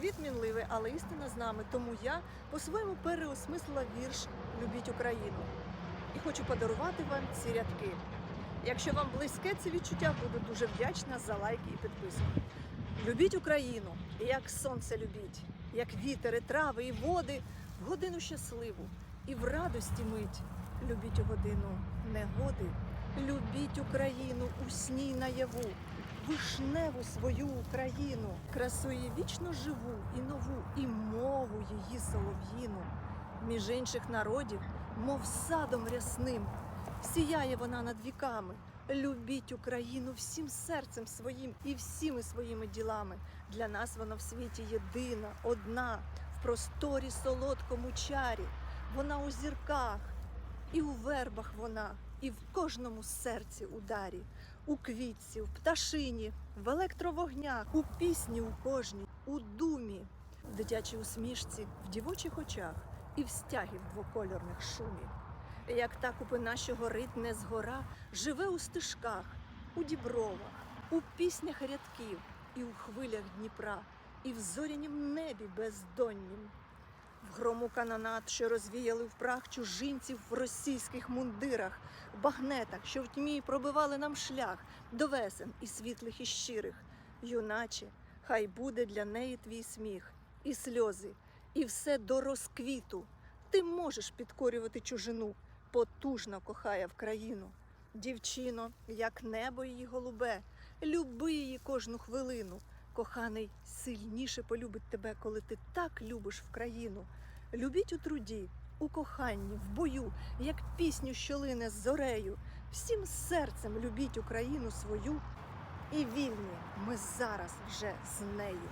Світ мінливий, але істина з нами. Тому я по-своєму переосмислила вірш Любіть Україну і хочу подарувати вам ці рядки. Якщо вам близьке це відчуття, буду дуже вдячна за лайки і підписку. Любіть Україну, як сонце любіть, як вітер, трави, і води, в годину щасливу і в радості мить. Любіть годину негоди, любіть Україну у сні наяву, вишневу свою Україну, красу її вічно живу і нову, і мову її солов'їну. Між інших народів, мов садом рясним, сіяє вона над віками. Любіть Україну всім серцем своїм і всіми своїми ділами. Для нас вона в світі єдина, одна, в просторі солодкому чарі. Вона у зірках, і у вербах вона, і в кожному серці ударі, у квітці, в пташині, в електровогнях, у пісні у кожній, у думі, в дитячій усмішці, в дівочих очах і в стягі в двокольорних шумі. Як та купи наші горить не згора, живе у стежках, у дібровах, у піснях рядків, і у хвилях Дніпра, і в зорянім небі бездоннім. В грому канонат, що розвіяли в прах чужинців в російських мундирах, багнетах, що в тьмі пробивали нам шлях до весен і світлих, і щирих. Юначе, хай буде для неї твій сміх, і сльози, і все до розквіту. Ти можеш підкорювати чужину, потужно кохає в країну. Дівчино, як небо її голубе, люби її кожну хвилину. Коханий сильніше полюбить тебе, коли ти так любиш в країну. Любіть у труді, у коханні, в бою, як пісню, що лине з зорею. Всім серцем любіть Україну свою, і вільні ми зараз вже з нею.